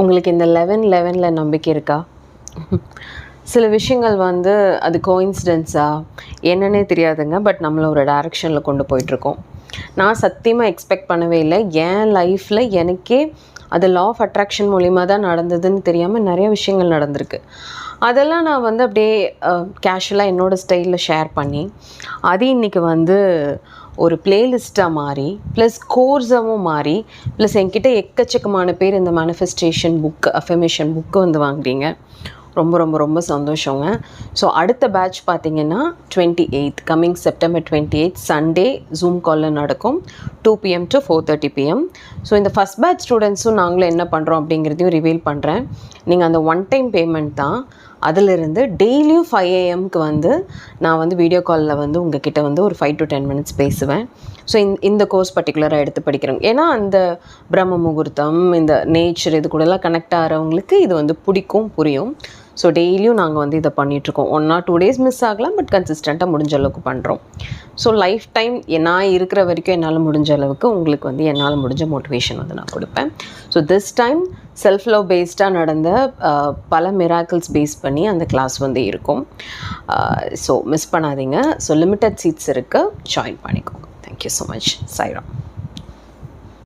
உங்களுக்கு இந்த லெவன் லெவனில் நம்பிக்கை இருக்கா? சில விஷயங்கள் வந்து அது கோயின்சிடென்ஸா என்னன்னே தெரியாதுங்க. பட் நம்மளை ஒரு டைரக்ஷனில் கொண்டு போயிட்டுருக்கோம். நான் சத்தியமாக எக்ஸ்பெக்ட் பண்ணவே இல்லை. என் லைஃப்பில் எனக்கே அது லா ஆஃப் அட்ராக்ஷன் மூலிமா தான் நடந்ததுன்னு தெரியாமல் நிறைய விஷயங்கள் நடந்திருக்கு. அதெல்லாம் நான் வந்து அப்படியே கேஷுவலாக என்னோடய ஸ்டைலில் ஷேர் பண்ணி அது இன்றைக்கி வந்து ஒரு பிளேலிஸ்ட்டாக மாறி ப்ளஸ் கோர்ஸாகவும் மாறி ப்ளஸ் என்கிட்ட எக்கச்சக்கமான பேர் இந்த மேனிஃபெஸ்டேஷன் புக்கு அஃபர்மேஷன் புக்கு வந்து வாங்குறீங்க. ரொம்ப ரொம்ப ரொம்ப சந்தோஷங்க. ஸோ அடுத்த பேட்ச் பார்த்தீங்கன்னா twenty eighth coming September twenty eight Sunday Zoom காலில் நடக்கும் two PM to four thirty PM so இந்த ஃபஸ்ட் பேட்ச் ஸ்டூடெண்ட்ஸும் நாங்களும் என்ன பண்ணுறோம் அப்படிங்கிறதையும் ரிவீல் பண்ணுறேன் நீங்கள் அந்த ஒன் டைம் பேமெண்ட் தான் அதிலிருந்து டெய்லியும் ஃபைவ் ஏஎம்க்கு வந்து நான் வந்து வீடியோ காலில் வந்து உங்ககிட்ட வந்து ஒரு ஃபைவ் டு டென் மினிட்ஸ் பேசுவேன். ஸோ இந்த இந்த கோர்ஸ் பர்டிகுலராக எடுத்து படிக்கிறோம். ஏன்னா அந்த பிரம்ம முகூர்த்தம் இந்த நேச்சர் இது கூடலாம் கனெக்ட் ஆகிறவங்களுக்கு இது வந்து பிடிக்கும் புரியும். ஸோ டெய்லியும் நாங்கள் வந்து இதை பண்ணிகிட்ருக்கோம் one or two days miss ஆகலாம் பட் கன்சிஸ்டண்ட்டாக முடிஞ்ச அளவுக்கு பண்ணுறோம் ஸோ லைஃப் டைம் நான் இருக்கிற வரைக்கும் என்னால் முடிஞ்ச அளவுக்கு உங்களுக்கு வந்து என்னால் முடிஞ்ச மோட்டிவேஷன் வந்து நான் கொடுப்பேன். So this time self love பேஸ்டாக நடந்த பல மிராக்கிள்ஸ் பேஸ் பண்ணி அந்த கிளாஸ் வந்து இருக்கும். ஸோ மிஸ் பண்ணாதீங்க. ஸோ லிமிட்டட் சீட்ஸ் இருக்குது ஜாயின் பண்ணிக்கோங்க. Thank you so much Sairam